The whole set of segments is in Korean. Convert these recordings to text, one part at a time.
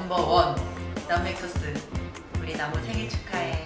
넘버원 남무액터스 우리 나무 생일 축하해.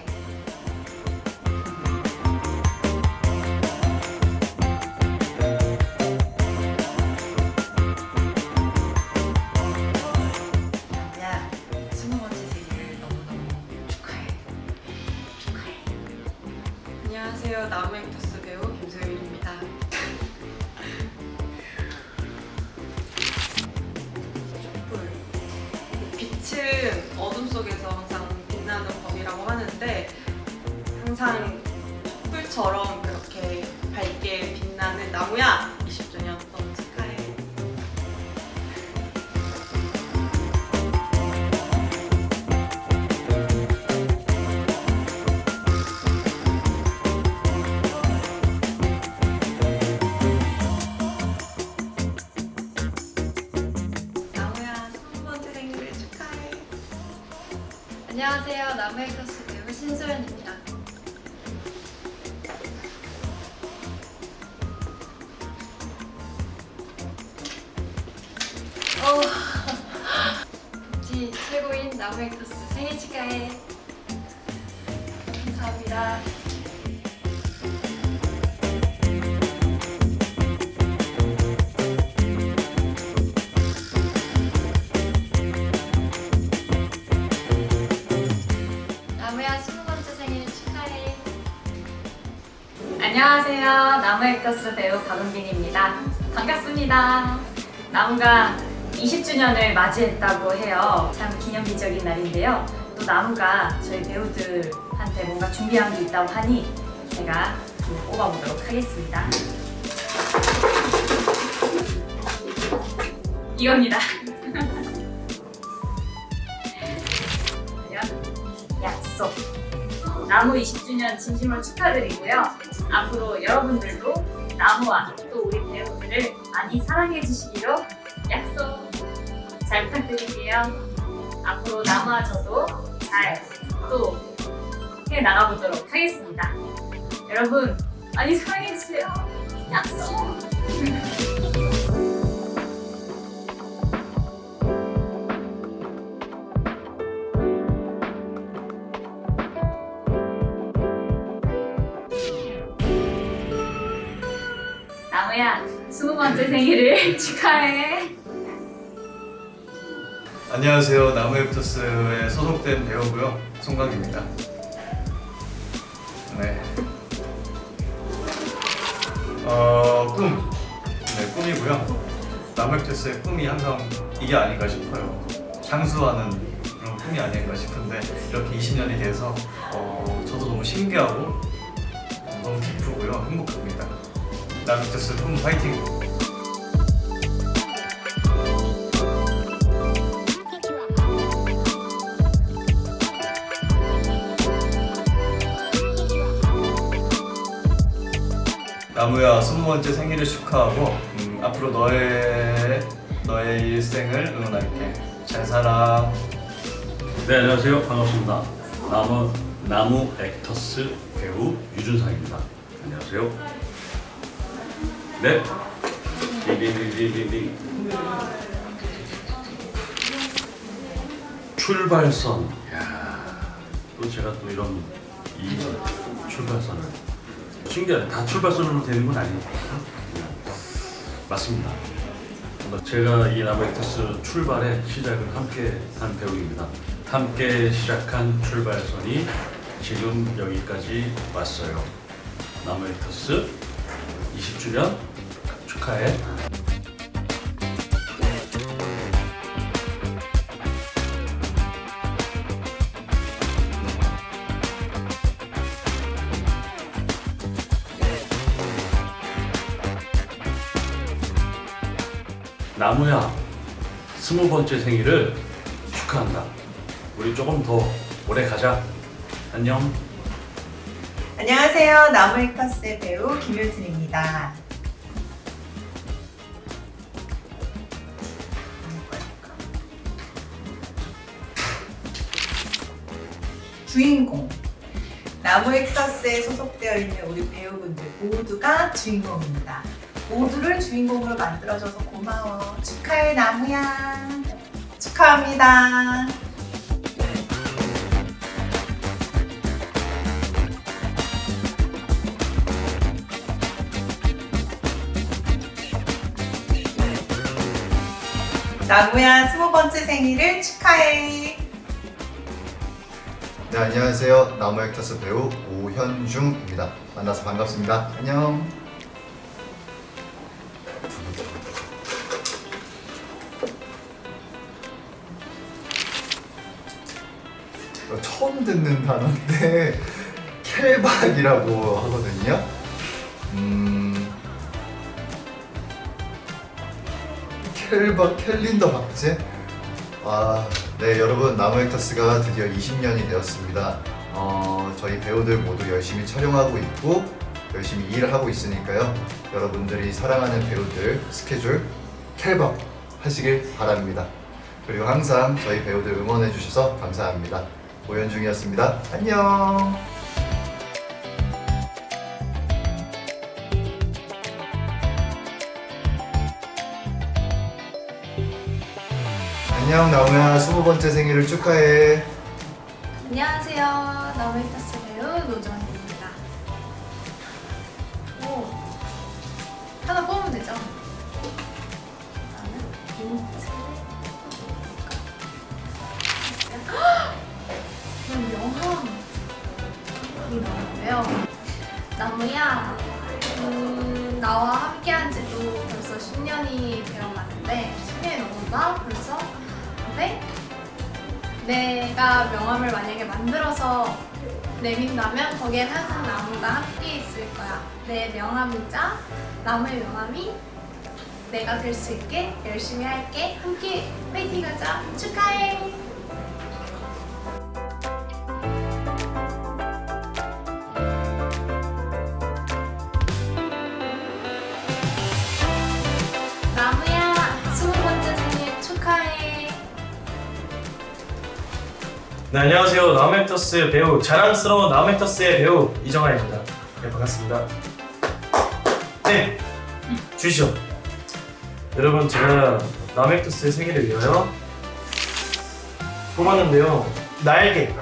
안녕하세요. 나무액터스 배우 박은빈입니다. 반갑습니다. 나무가 20주년을 맞이했다고 해요. 참 기념비적인 날인데요. 또 나무가 저희 배우들한테 뭔가 준비한 게 있다고 하니 제가 좀 뽑아보도록 하겠습니다. 이겁니다. 약속. 나무 20주년 진심으로 축하드리고요. 앞으로 여러분들도 나무와 또 우리 배우들을 많이 사랑해 주시기로 약속 잘 부탁드릴게요. 앞으로 나무와 저도 잘또 해 나가보도록 하겠습니다. 여러분 많이 사랑해 주세요. 약속. 나무야 스무 번째 생일을 축하해. 안녕하세요. 나무앱터스에 소속된 배우고요. 송강입니다. 네. 어, 꿈. 네, 꿈이고요. 나무앱터스의 꿈이 항상 이게 아닌가 싶어요. 향수하는 그런 꿈이 아닌가 싶은데 이렇게 20년이 돼서 어, 저도 너무 신기하고 너무 기쁘고요. 행복합니다. 나무앱터스 꿈 파이팅! 나무야 스무 번째 생일을 축하하고 음, 앞으로 너의 너의 일생을 응원할게. 잘 살아. 네 안녕하세요 반갑습니다 나무 나무 액터스 배우 유준상입니다 안녕하세요 네. 링링링링링 출발선. 야 또 제가 또 이런 이 출발선을. 신기하네. 다 출발선으로 되는 건 아니니까 맞습니다. 제가 이 나무액터스 출발의 시작을 함께 한 배우입니다. 함께 시작한 출발선이 지금 여기까지 왔어요. 나무액터스 20주년 축하해. 나무야, 스무 번째 생일을 축하한다. 우리 조금 더 오래 가자. 안녕. 안녕하세요. 나무에커스의 배우 김효진입니다. 주인공. 나무에커스에 소속되어 있는 우리 배우분들 모두가 주인공입니다. 모두를 주인공으로 만들어줘서 고마워. 축하해, 나무야. 축하합니다. 나무야, 스무 번째 생일을 축하해. 네, 안녕하세요. 나무 액터스 배우 오현중입니다. 만나서 반갑습니다. 안녕. 어, 처음 듣는 단어인데 켈박이라고 하거든요. 음, 켈박 캘린더 박제? 아, 네 여러분 나무 액터스가 드디어 20년이 되었습니다. 어, 저희 배우들 모두 열심히 촬영하고 있고 열심히 일을 하고 있으니까요. 여러분들이 사랑하는 배우들 스케줄 캘박 하시길 바랍니다. 그리고 항상 저희 배우들 응원해 주셔서 감사합니다. 오현중이었습니다. 안녕. 안녕 나무야 스무 번째 생일을 축하해. 안녕하세요. 나무이터스 배우 노정입니다. 오, 하나 뽑으면 되죠? 나는 영화이 나오는데요. 나무야, 음, 나와 함께한 지도 벌써 10년이 되어가는데 10년이 넘었나 벌써? 내가 명함을 만약에 만들어서 내민다면 거기엔 항상 나무가 함께 있을 거야. 내 명함이자 나무의 명함이 내가 될 수 있게 열심히 할게. 함께 파이팅 하자. 축하해. 네, 안녕하세요. 나우메터스 배우 자랑스러운 나우메터스의 배우 이정아입니다. 네, 반갑습니다. 네, 주시죠. 여러분 제가 나우메터스의 생일을 위하여 뽑았는데요. 날개.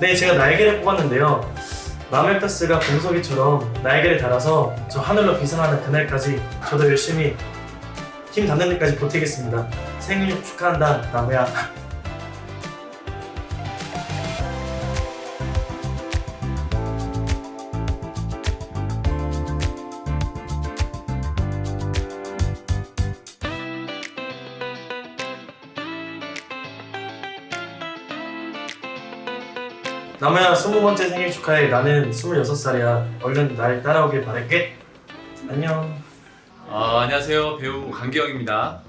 네, 제가 날개를 뽑았는데요. 나우메터스가 공석이처럼 날개를 달아서 저 하늘로 비상하는 그날까지 저도 열심히 힘 닿는 데까지 버티겠습니다. 생일 축하한다, 나무야. 나무야 스무 번째 생일 축하해 나는 스물여섯 살이야 얼른 날 따라오길 바랄게 안녕 아, 안녕하세요. 배우 강기영입니다.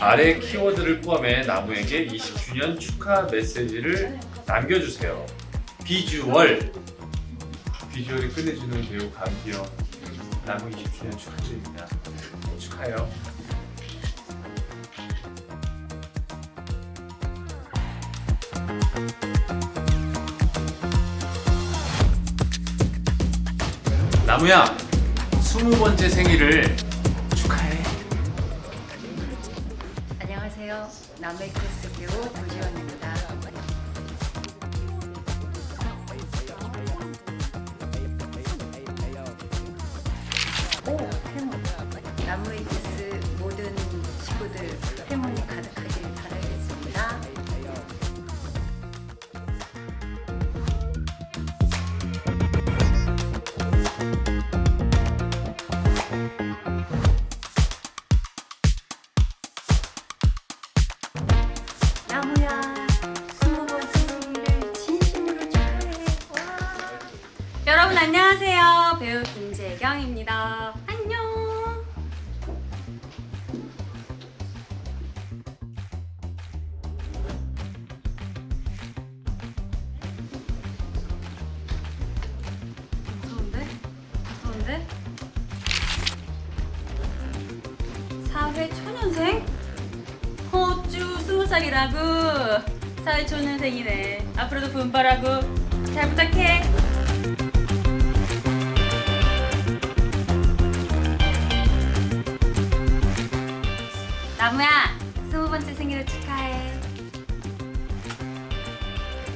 아래 키워드를 포함해 나무에게 20주년 축하 메시지를 남겨주세요. 비주얼. 비주얼이 끝내주는 배우 강기영. 나무 20주년 축하드립니다. 축하해요. 나무야, 스무 번째 생일을 축하해. 안녕하세요. 남메이크스 배우 도지원입니다. 사회 초년생? 호주 스무 살이라고. 사회 초년생이네. 앞으로도 분발하고 잘 부탁해. 나무야, 스무 번째 생일을 축하해.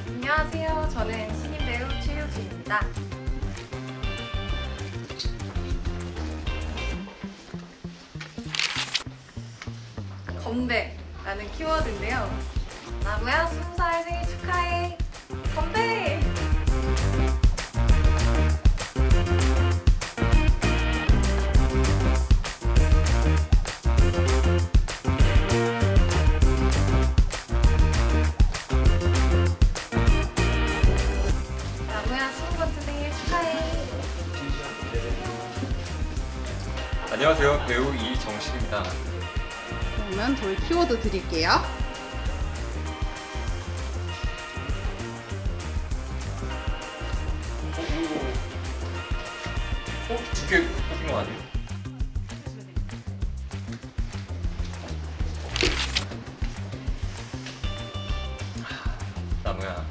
안녕하세요. 저는 신인 배우 최효진입니다. 키워드인데요. 나무야, 스무 살 생일 축하해. 건배! 안녕하세요. 배우 이정식입니다. 그러면 저희 키워드 드릴게요. 어, 두개 뽑힌 거 아니에요? 나무야,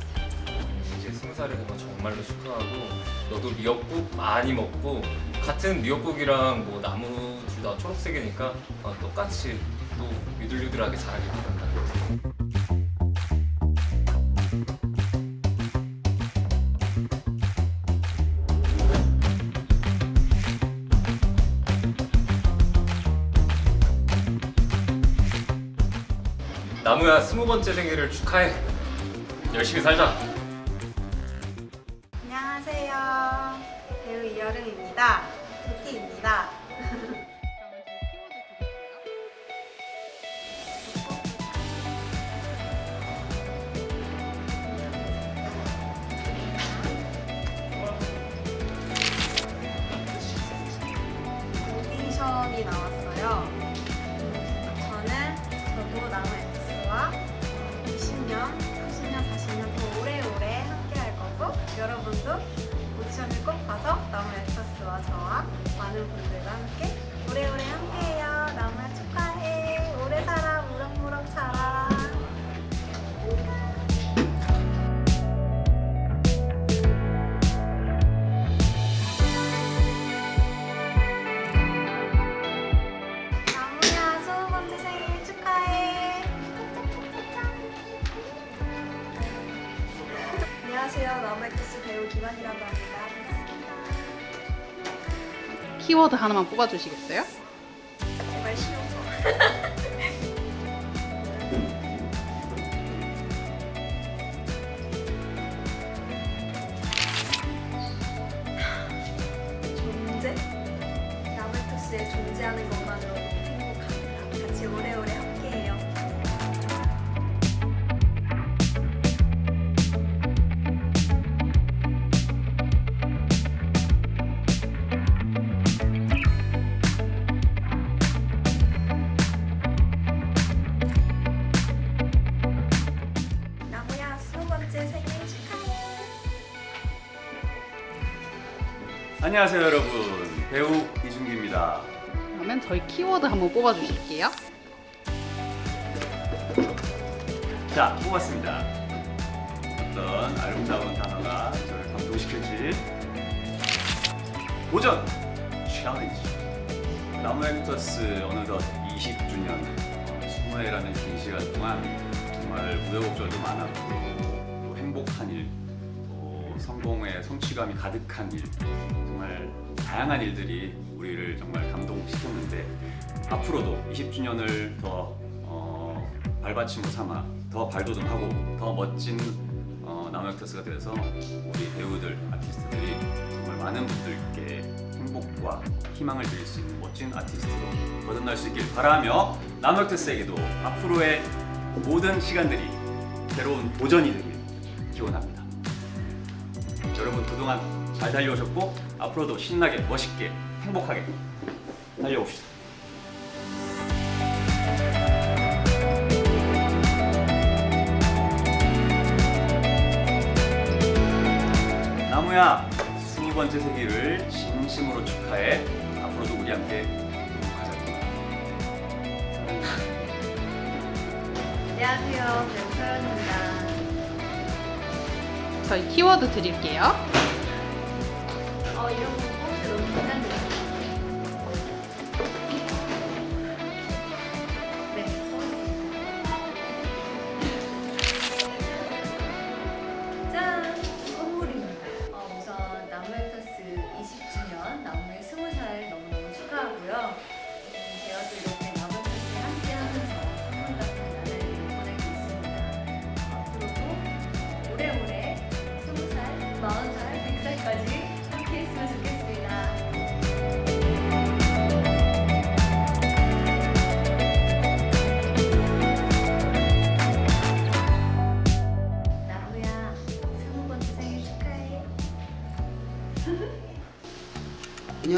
이제 스무 살이 되면 정말로 축하하고 너도 미역국 많이 먹고 같은 미역국이랑 뭐 나무 둘 다 초록색이니까 어, 똑같이 또 유들유들하게 자라길 바란다. 나무야 스무 번째 생일을 축하해. 열심히 살자. 키워드 하나만 뽑아주시겠어요? 안녕하세요 여러분. 배우 이준기입니다. 그러면 저희 키워드 한번 뽑아주실게요. 자 뽑았습니다. 어떤 아름다운 단어가 저를 감동시킬지. 도전! 챌린지 나무 액터스 어느덧 20주년 스무해라는 긴 시간 동안 정말 우여곡절도 많았고 또 행복한 일, 또 성공의 성취감이 가득한 일 정말 다양한 일들이 우리를 정말 감동시켰는데 앞으로도 20주년을 더 어, 발받침으로 삼아 더 발돋움하고 더 멋진 어, 나무역테스가 돼서 우리 배우들, 아티스트들이 정말 많은 분들께 행복과 희망을 드릴 수 있는 멋진 아티스트로 거듭날 수 있길 바라며 나무역테스에게도 앞으로의 모든 시간들이 새로운 도전이 되길 기원합니다. 여러분 그동안 잘 달려오셨고 앞으로도 신나게 멋있게 행복하게 달려옵시다. 나무야 20번째 생일을 진심으로 축하해. 앞으로도 우리 함께. 안녕하세요. 배우 서연입니다. 저희 키워드 드릴게요. 어, 이런 때 너무 긴장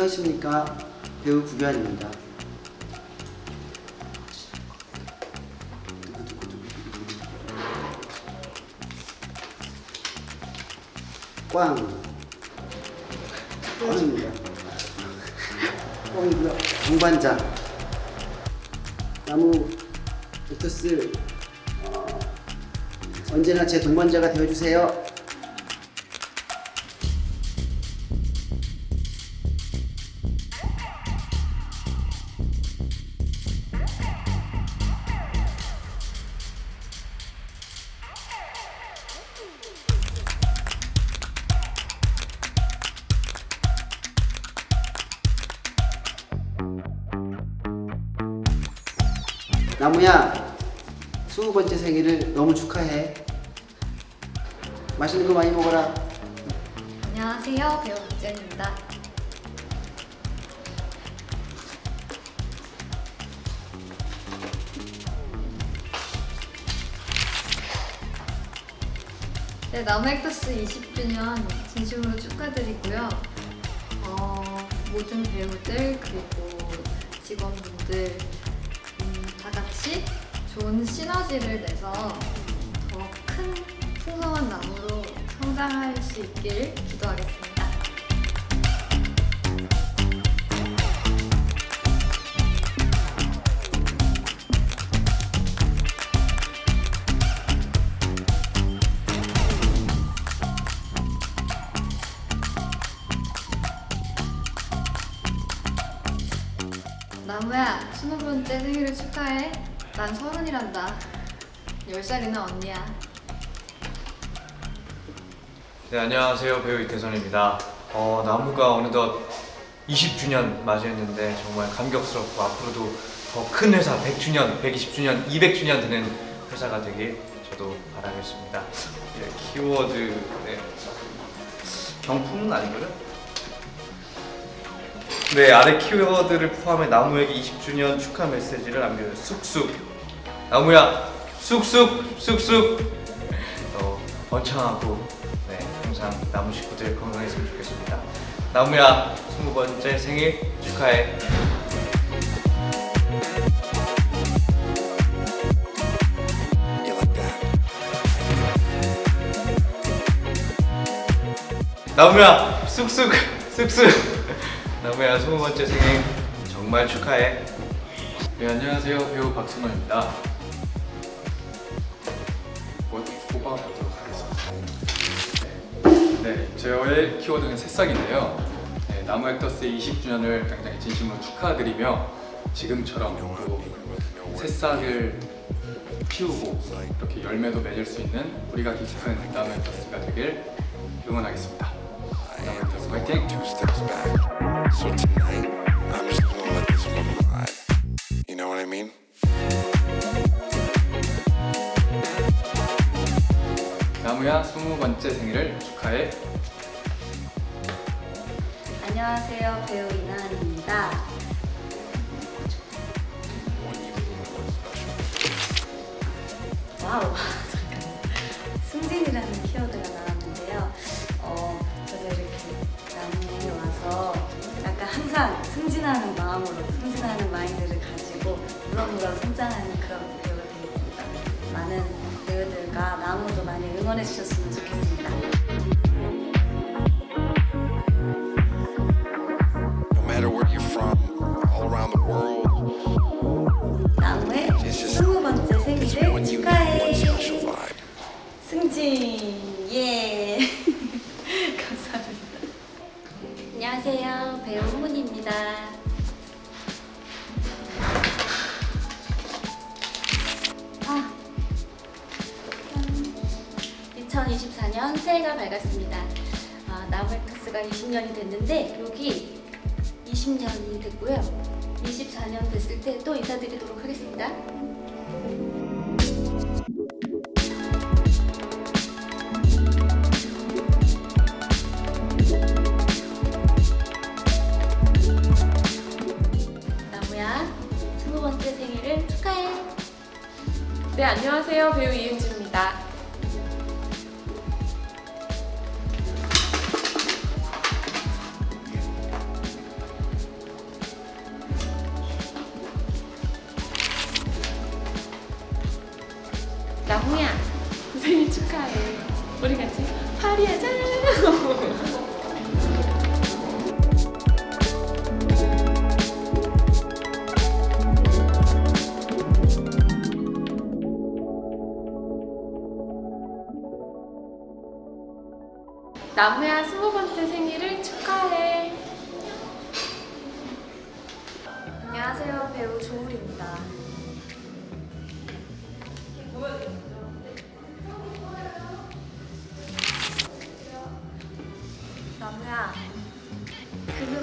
안녕하십니까 배우 구변입니다. 꽝 꽝입니다. 꽝이고요. 동반자 나무 옥토스 어, 언제나 제 동반자가 되어주세요. 축하드리고요. 어, 모든 배우들 그리고 직원분들 음, 다 같이 좋은 시너지를 내서 더 큰 풍성한 나무로 성장할 수 있길 기도하겠습니다. 번째 생일을 축하해. 난 서른이란다. 열 살이나 언니야. 네, 안녕하세요. 배우 이태선입니다. 어, 나무가 어느덧 20주년 맞이했는데 정말 감격스럽고 앞으로도 더 큰 회사 100주년, 120주년, 200주년 되는 회사가 되길 저도 바라겠습니다. 네, 키워드 네. 경품은 아니고요. 네, 아래 키워드를 포함해 나무에게 20주년 축하 메시지를 남겨요. 쑥쑥. 나무야, 쑥쑥, 쑥쑥. 어, 번창하고 네, 항상 나무 식구들 건강했으면 좋겠습니다. 나무야, 20번째 생일 축하해. 나무야, 쑥쑥, 쑥쑥. 나무야, 20번째 생일 정말 축하해. 네, 안녕하세요. 배우 뽑아보도록 하겠습니다. 네, 저의 키워드는 새싹인데요. 네, 나무 액터스의 20주년을 굉장히 진심으로 축하드리며 지금처럼 또 새싹을 피우고 이렇게 열매도 맺을 수 있는 뿌리가 깊은 나무 액터스가 되길 응원하겠습니다. 나무 화이팅! take two steps back. So tonight, I'm just gonna let this one ride. You know what I mean? 나무야 스무 번째 생일을 축하해. 안녕하세요. 배우 이나은입니다. 와우. 승진이라는 키워드 항상 승진하는 마음으로, 승진하는 마인드를 가지고 무럭무럭 성장하는 그런 배우가 되겠습니다. 많은 배우들과 나무도 많이 응원해 주셨으면 좋겠습니다. 네, 안녕하세요. 배우 이은주입니다.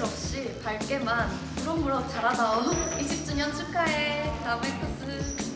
그늘 없이 밝게만 무럭무럭 자라다오 20주년 축하해. 코스.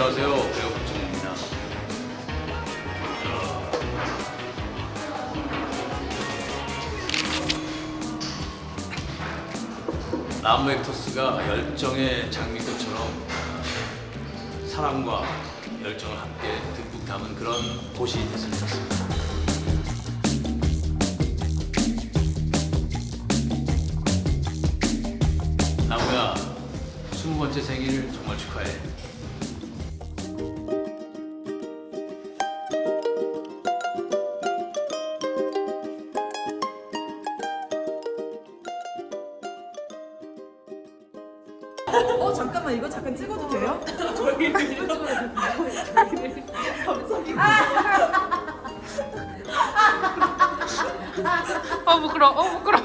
안녕하세요. 배우 박정입니다. 나무 액터스가 열정의 장미꽃처럼 사랑과 열정을 함께 듬뿍 담은 그런 도시 됐으면 좋겠습니다. 나무야, 스무 번째 생일 정말 축하해. 찍어도 돼요? 어 부끄러워. 어 부끄러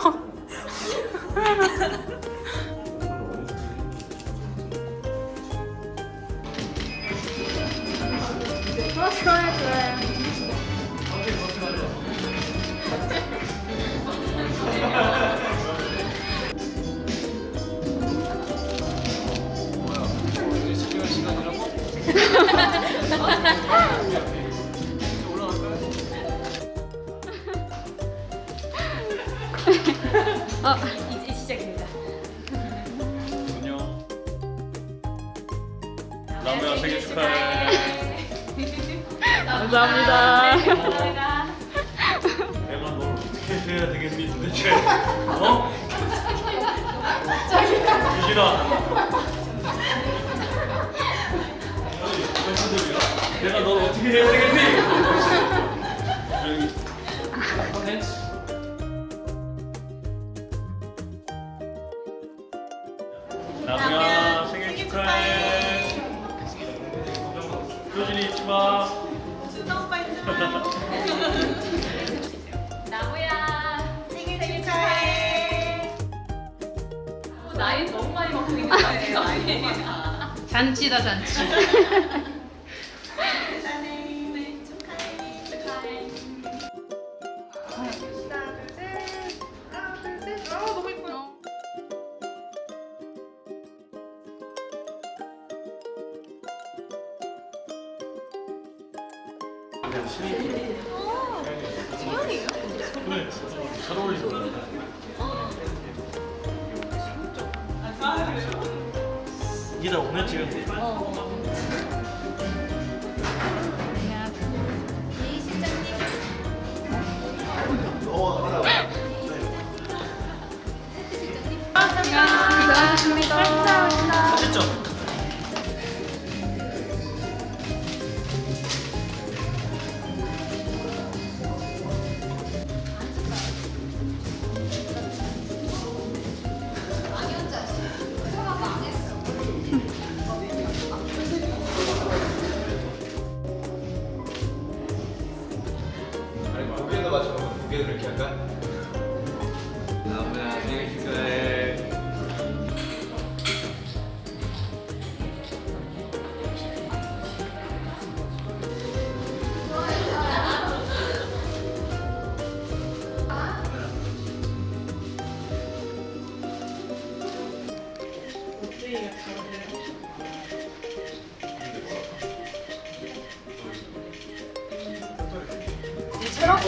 잔치다 잔치. 이게 다 오늘 찍은 감사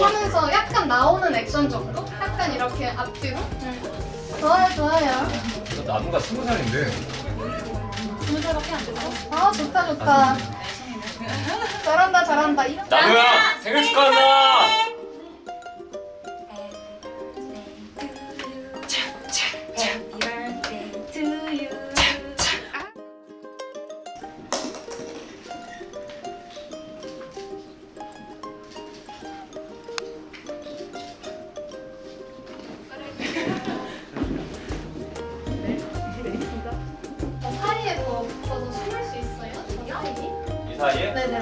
하면서 약간 나오는 액션 정도? 약간 이렇게 앞뒤로? 좋아요, 좋아요. 나무가 스무 살인데. 스무 살밖에 안 됐어? 아, 좋다, 좋다. 잘한다, 잘한다. 이- 나무야 생일 축하한다. 이 사이에? 네네.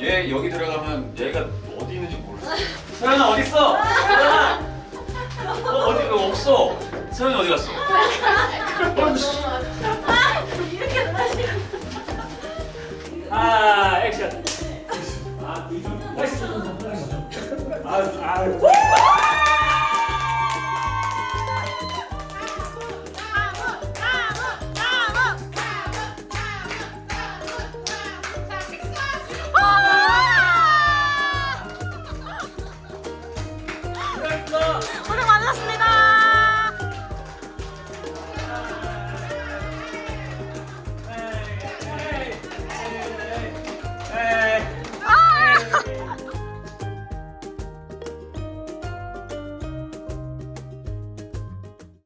얘 여기 들어가면 얘가 어디 있는지 모르겠어. 서연아 어디 있어? 서연아. 어 어디 어, 없어. 서연이 어디 갔어? 이렇게 놀아시는 아 액션. 아, 액션. 아, 아,